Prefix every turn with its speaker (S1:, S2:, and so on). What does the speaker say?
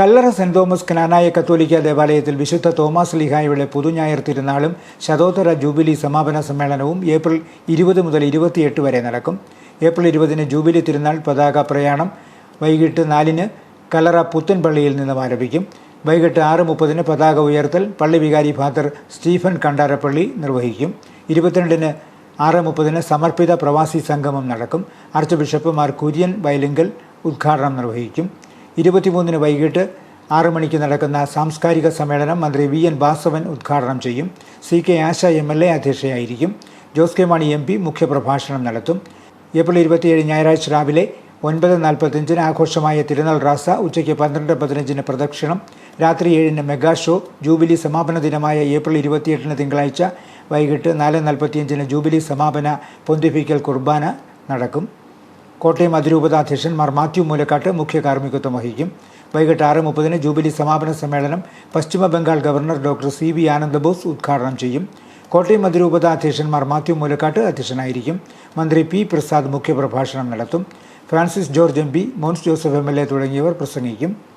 S1: കല്ലറ saint Thomas Knanaya കത്തോലിക്ക ദേവാലയത്തിൽ വിശുദ്ധ തോമസ് ലിഹായുടെ പുതുഞായർ തിരുനാളും ശതോത്തര ജൂബിലി സമാപന സമ്മേളനവും ഏപ്രിൽ ഇരുപത് മുതൽ ഇരുപത്തിയെട്ട് വരെ നടക്കും. ഏപ്രിൽ ഇരുപതിന് ജൂബിലി തിരുനാൾ പതാക പ്രയാണം വൈകിട്ട് നാലിന് കല്ലറ പുത്തൻപള്ളിയിൽ നിന്നും ആരംഭിക്കും. വൈകിട്ട് ആറ് മുപ്പതിന് പതാക ഉയർത്തൽ പള്ളി വികാരി ഫാദർ സ്റ്റീഫൻ കണ്ടാരപ്പള്ളി നിർവഹിക്കും. ഇരുപത്തിരണ്ടിന് ആറ് മുപ്പതിന് സമർപ്പിത പ്രവാസി സംഗമം നടക്കും. ആർച്ച് ബിഷപ്പ് മാർ കുര്യൻ വയലിങ്കൽ ഉദ്ഘാടനം നിർവഹിക്കും. ഇരുപത്തിമൂന്നിന് വൈകിട്ട് ആറ് മണിക്ക് നടക്കുന്ന സാംസ്കാരിക സമ്മേളനം മന്ത്രി വി എൻ വാസവൻ ഉദ്ഘാടനം ചെയ്യും. C K Asha M L A അധ്യക്ഷയായിരിക്കും. Jose K Mani M P മുഖ്യപ്രഭാഷണം നടത്തും. ഏപ്രിൽ ഇരുപത്തിയേഴ് ഞായറാഴ്ച രാവിലെ ഒൻപത് നാൽപ്പത്തഞ്ചിന് ആഘോഷമായ തിരുനാൾ റാസ ഉച്ചയ്ക്ക് പന്ത്രണ്ട് പതിനഞ്ചിന് പ്രദക്ഷിണം രാത്രി ഏഴിന് മെഗാ ഷോ ജൂബിലി സമാപന ദിനമായ ഏപ്രിൽ ഇരുപത്തിയെട്ടിന് തിങ്കളാഴ്ച വൈകിട്ട് നാല് നാൽപ്പത്തിയഞ്ചിന് ജൂബിലി സമാപന പൊന്തിഫിക്കൽ കുർബാന നടക്കും. കോട്ടയം അതിരൂപത മാർ മാത്യു മൂലക്കാട്ട് മുഖ്യ കാർമ്മികത്വം വഹിക്കും. വൈകിട്ട് ആറ് മുപ്പതിന് ജൂബിലി സമാപന സമ്മേളനം പശ്ചിമ Bengal governor doctor C V Anandabose ഉദ്ഘാടനം ചെയ്യും. കോട്ടയം അതിരൂപത മാർ മാത്യു മൂലക്കാട്ട് അധ്യക്ഷനായിരിക്കും. മന്ത്രി പി പ്രസാദ് മുഖ്യപ്രഭാഷണം നടത്തും. Francis George M P Mons Joseph M L A തുടങ്ങിയവർ പ്രസംഗിക്കും.